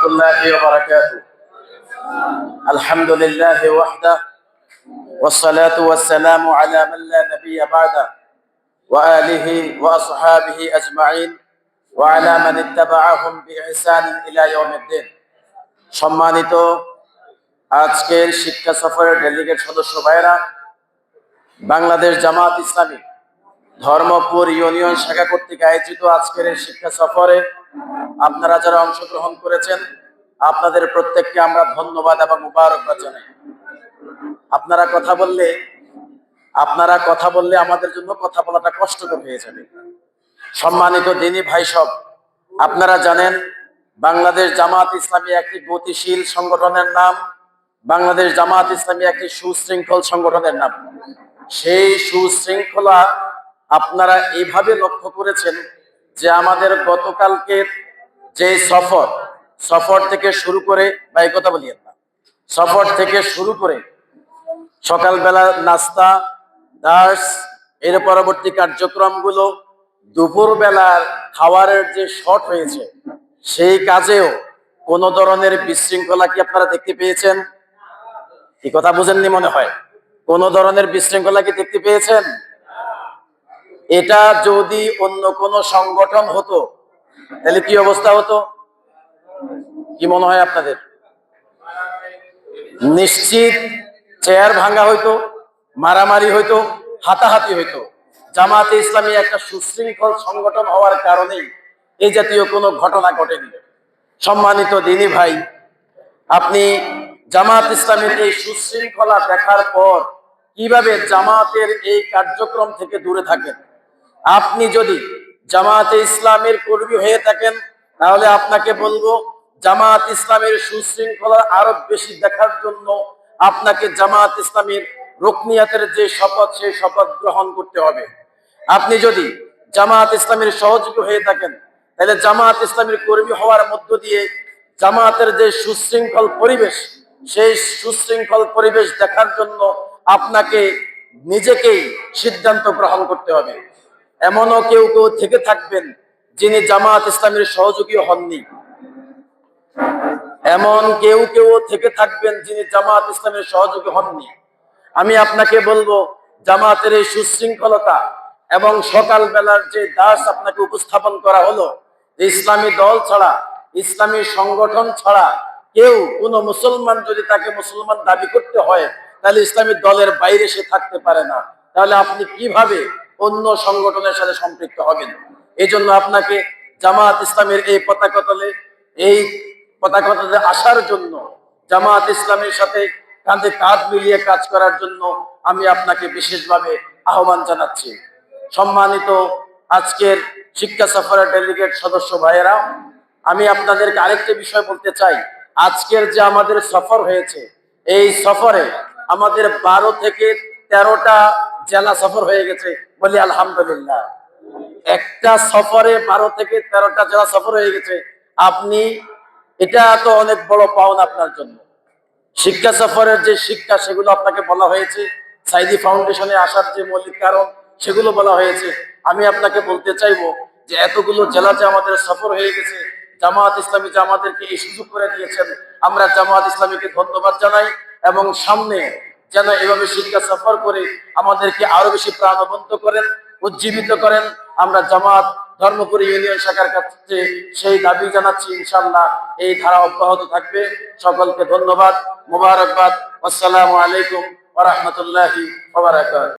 ورحمة الله وبركاته الحمد لله وحده والصلاة والسلام على من لا نبي بعده وآله وأصحابه أجمعين وعلى من اتبعهم بإحسان إلى يوم الدين সম্মানিত আজকের শিক্ষা সফরের ডেলিগেট সদস্য ভাইরা বাংলাদেশ জামাত ইসলামী ধর্মপুর ইউনিয়ন শাখা কর্তৃক আয়োজিত আজকের এই শিক্ষা সফরে আপনারা যারা অংশগ্রহণ করেছেন, আপনাদের প্রত্যেককে আমরা ধন্যবাদ এবং মুবারকবাদ জানাই। আপনারা কথা বললে, আপনারা কথা বললে আমাদের জন্য কথা বলাটা কষ্টকর হয়ে যাবে। সম্মানিত দিনী ভাই সব, আপনারা জানেন, বাংলাদেশ জামাত ইসলামী একটি গতিশীল সংগঠনের নাম, বাংলাদেশ জামাত ইসলামী একটি সুশৃঙ্খল সংগঠনের নাম। সেই সুশৃঙ্খলা আপনারা এইভাবে লক্ষ্য করেছেন যে আমাদের গতকালকের যে সফর সফর থেকে শুরু করে বা কথা না সফর থেকে শুরু করে সকালবেলা নাস্তা, দাস, এর পরবর্তী কার্যক্রমগুলো দুপুরবেলার খাবারের যে শর্ট হয়েছে, সেই কাজেও কোন ধরনের বিশৃঙ্খলা কি আপনারা দেখতে পেয়েছেন? কি কথা বুঝেননি মনে হয়? কোন ধরনের বিশৃঙ্খলা কি দেখতে পেয়েছেন? এটা যদি অন্য কোন সংগঠন হতো, তাহলে কি অবস্থা হতো? কি মনে হয় আপনাদের? নিশ্চিত চেয়ার ভাঙা হইতো, মারামারি হইতো, হাতাহাতি হইতো। জামাতে ইসলামী একটা সুশৃঙ্খল সংগঠন হওয়ার কারণেই এই জাতীয় কোনো ঘটনা ঘটেনি। সম্মানিত দিনী ভাই, আপনি জামাত ইসলামের এই সুশৃঙ্খলা দেখার পর কীভাবে জামাতের এই কার্যক্রম থেকে দূরে থাকেন? আপনি যদি জামাতে ইসলামের কর্মী হয়ে থাকেন, তাহলে আপনাকে বলব, জামাত ইসলামের সুশৃঙ্খলা আরও বেশি দেখার জন্য আপনাকে জামাত ইসলামের রুকনিয়াতের যে শপথ সেই শপথ গ্রহণ করতে হবে। আপনি যদি জামাত ইসলামের সহযোগী হয়ে থাকেন, তাহলে জামাত ইসলামের কর্মী হওয়ার মধ্য দিয়ে জামাতের যে সুশৃঙ্খল পরিবেশ, সেই সুশৃঙ্খল পরিবেশ দেখার জন্য আপনাকে নিজেকেই সিদ্ধান্ত গ্রহণ করতে হবে। এমনও কেউ কেউ থেকে থাকবেন যিনি জামাত ইসলামের সহযোগী হননি। এমন কেউ কেউ থেকে থাকবেন যিনি জামাত ইসলামের সহযোগী হননি। আমি আপনাকে বলব, জামাতের এই সুশৃঙ্খলতা এবং সকাল বেলার যে দাস আপনাকে উপস্থাপন করা হলো ইসলামী দল ছাড়া, ইসলামী সংগঠন ছাড়া কেউ, কোনো মুসলমান যদি তাকে মুসলমান দাবি করতে হয়, তাহলে ইসলামী দলের বাইরে সে থাকতে পারে না। তাহলে আপনি কীভাবে অন্য সংগঠনের সাথে সম্পৃক্ত হবেন। এই জন্য আপনাকে জামাত ইসলামের এই পতাকা তলে, এই পতাকা তলে আসার জন্য, জামাত ইসলামের সাথে কাঁধে কাঁধ মিলিয়ে কাজ করার জন্য আমি আপনাকে বিশেষভাবে আহ্বান জানাচ্ছি। সম্মানিত আজকের শিক্ষা সফরের ডেলিগেট সদস্য ভাইয়েরা, আমি আপনাদেরকে আরেকটি বিষয় বলতে চাই। আজকের যে আমাদের সফর হয়েছে, এই সফরে আমাদের বারো থেকে তেরোটা জেলা সফর হয়ে গেছে। বলি, আলহামদুলিল্লাহ। একটা সফরে বারো থেকে তেরোটা জেলা সফর হয়ে গেছে। আপনি, এটা তো অনেক বড় পাওন আপনার জন্য। শিক্ষা সফরের যে শিক্ষা, সেগুলো আপনাকে বলা হয়েছে। সাইদি ফাউন্ডেশনে আসার যে মৌলিক কারণ, সেগুলো বলা হয়েছে। আমি আপনাকে বলতে চাইব যে, এতগুলো জেলা যে আমাদের সফর হয়ে গেছে জামাত ইসলামী যে আমাদেরকে এই সুযোগ করে দিয়েছেন, আমরা জামাত ইসলামীকে ধন্যবাদ জানাই এবং সামনে যেন এভাবে শিক্ষা সফর করে আমাদেরকে আরও বেশি প্রাণবন্ত করেন, উজ্জীবিত করেন। আমরা জামাত, ধর্মপুর ইউনিয়ন শাখার কাছে সেই দাবি জানাচ্ছি ইনশাল্লাহ এই ধারা অব্যাহত থাকবে। সকলকে ধন্যবাদ, মুবারকবাদ। আসসালামু আলাইকুম রহমতুল্লাহ